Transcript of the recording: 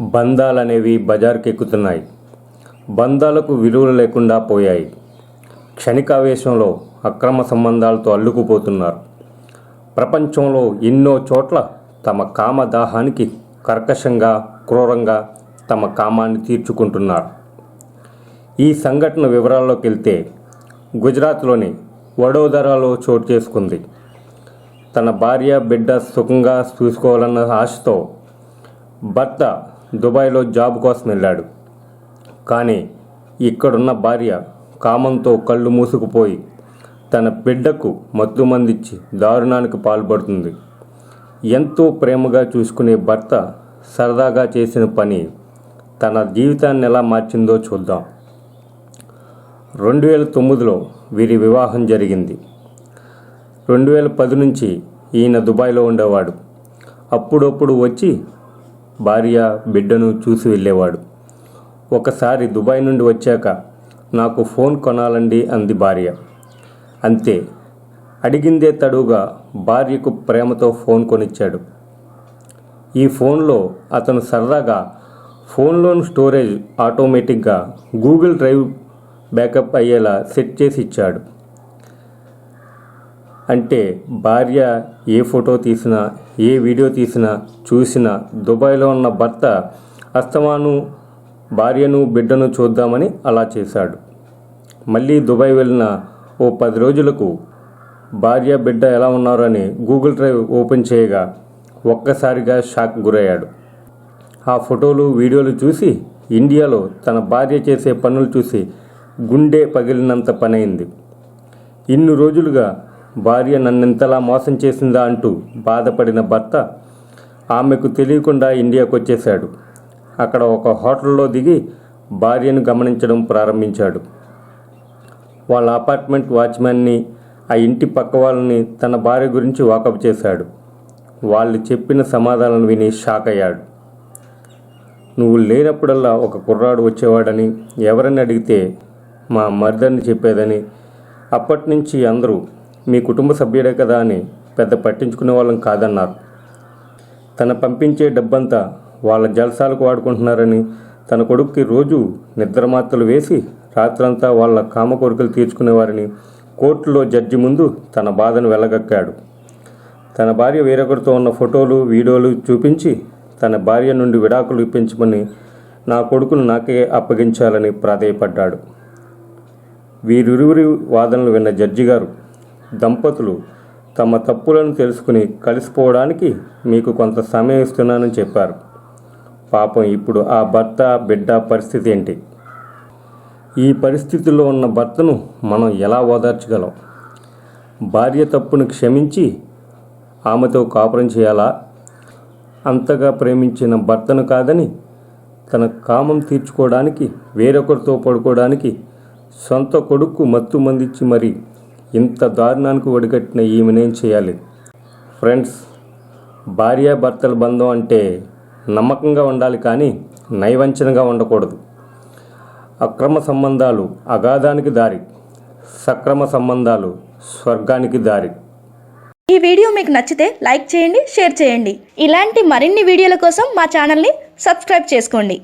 బంధాలనేవి బజారుకెక్కుతున్నాయి. బంధాలకు విలువలు లేకుండా పోయాయి. క్షణికావేశంలో అక్రమ సంబంధాలతో అల్లుకుపోతున్నారు. ప్రపంచంలో ఎన్నో చోట్ల తమ కామ దాహానికి కర్కశంగా క్రూరంగా తమ కామాన్ని తీర్చుకుంటున్నారు. ఈ సంఘటన వివరాల్లోకి వెళ్తే గుజరాత్లోని వడోదరాలో చోటు చేసుకుంది. తన భార్య బిడ్డ సుఖంగా చూసుకోవాలన్న ఆశతో భర్త దుబాయ్లో జాబ్ కోసం వెళ్ళాడు. కానీ ఇక్కడున్న భార్య కామంతో కళ్ళు మూసుకుపోయి తన బిడ్డకు మత్తు మందిచ్చి దారుణానికి పాల్పడుతుంది. ఎంతో ప్రేమగా చూసుకునే భర్త సరదాగా చేసిన పని తన జీవితాన్ని ఎలా మార్చిందో చూద్దాం. రెండు వేల తొమ్మిదిలో వీరి వివాహం జరిగింది. రెండు వేల పది నుంచి ఈయన దుబాయ్లో ఉండేవాడు. అప్పుడప్పుడు వచ్చి భార్య బిడ్డను చూసి వెళ్ళేవాడు. ఒకసారి దుబాయ్ నుండి వచ్చాక నాకు ఫోన్ కొనాలండి అంది భార్య. అంతే అడిగిందే తడుగా భార్యకు ప్రేమతో ఫోన్ కొనిచ్చాడు. ఈ ఫోన్లో అతను సరదాగా ఫోన్లోని స్టోరేజ్ ఆటోమేటిక్గా గూగుల్ డ్రైవ్ బ్యాకప్ అయ్యేలా సెట్ చేసి ఇచ్చాడు. అంటే భార్య ఏ ఫోటో తీసినా ఏ వీడియో తీసినా చూసినా దుబాయ్లో ఉన్న భర్త అస్తమాను భార్యను బిడ్డను చూద్దామని అలా చేశాడు. మళ్ళీ దుబాయ్ వెళ్ళిన ఓ పది రోజులకు భార్య బిడ్డ ఎలా ఉన్నారని అని గూగుల్ డ్రైవ్ ఓపెన్ చేయగా ఒక్కసారిగా షాక్ గురయ్యాడు. ఆ ఫోటోలు వీడియోలు చూసి ఇండియాలో తన భార్య చేసే పనులు చూసి గుండె పగిలినంత పనైంది. ఇన్ని రోజులుగా భార్య నన్నెంతలా మోసం చేసిందా అంటూ బాధపడిన భర్త ఆమెకు తెలియకుండా ఇండియాకు వచ్చేశాడు అక్కడ ఒక హోటల్లో దిగి భార్యను గమనించడం ప్రారంభించాడు. వాళ్ళ అపార్ట్మెంట్ వాచ్మెన్ని ఆ ఇంటి పక్క వాళ్ళని తన భార్య గురించి వాకప్ చేశాడు. వాళ్ళు చెప్పిన సమాధానం విని షాక్ అయ్యాడు. నువ్వు లేనప్పుడల్లా ఒక కుర్రాడు వచ్చేవాడని ఎవరని అడిగితే మా మరిదని చెప్పేదని అప్పటి నుంచి అందరూ మీ కుటుంబ సభ్యుడే కదా అని పెద్ద పట్టించుకునే వాళ్ళం కాదన్నారు. తన పంపించే డబ్బంతా వాళ్ళ జలసాలకు వాడుకుంటున్నారని తన కొడుక్కి రోజు నిద్రమాత్రలు వేసి రాత్రంతా వాళ్ళ కామ కోరికలు తీర్చుకునేవారని కోర్టులో జడ్జి ముందు తన బాధను వెళ్ళగక్కాడు తన భార్య వేరొకరితో ఉన్న ఫోటోలు వీడియోలు చూపించి తన భార్య నుండి విడాకులు ఇప్పించమని నా కొడుకును నాకే అప్పగించాలని ప్రాధేయపడ్డాడు. వీరిరువురి వాదనలు విన్న జడ్జి గారు దంపతులు తమ తప్పులను తెలుసుకుని కలిసిపోవడానికి మీకు కొంత సమయం ఇస్తున్నానని చెప్పారు. పాపం ఇప్పుడు ఆ భర్త బిడ్డ పరిస్థితి ఏంటి? ఈ పరిస్థితిలో ఉన్న భర్తను మనం ఎలా ఓదార్చగలం? భార్య తప్పును క్షమించి ఆమెతో కాపురం చేయాలా? అంతగా ప్రేమించిన భర్తను కాదని తన కామం తీర్చుకోవడానికి వేరొకరితో పడుకోవడానికి సొంత కొడుకు మత్తు మందిచ్చి మరి ఇంత దారుణానికి ఒడిగట్టిన ఈమెనేం చేయాలి? ఫ్రెండ్స్ భార్యాభర్తల బంధం అంటే నమ్మకంగా ఉండాలి కానీ నైవంచనగా ఉండకూడదు. అక్రమ సంబంధాలు అగాధానికి దారి సక్రమ సంబంధాలు స్వర్గానికి దారి. ఈ వీడియో మీకు నచ్చితే లైక్ చేయండి షేర్ చేయండి. ఇలాంటి మరిన్ని వీడియోల కోసం మా ఛానల్ని సబ్స్క్రైబ్ చేసుకోండి.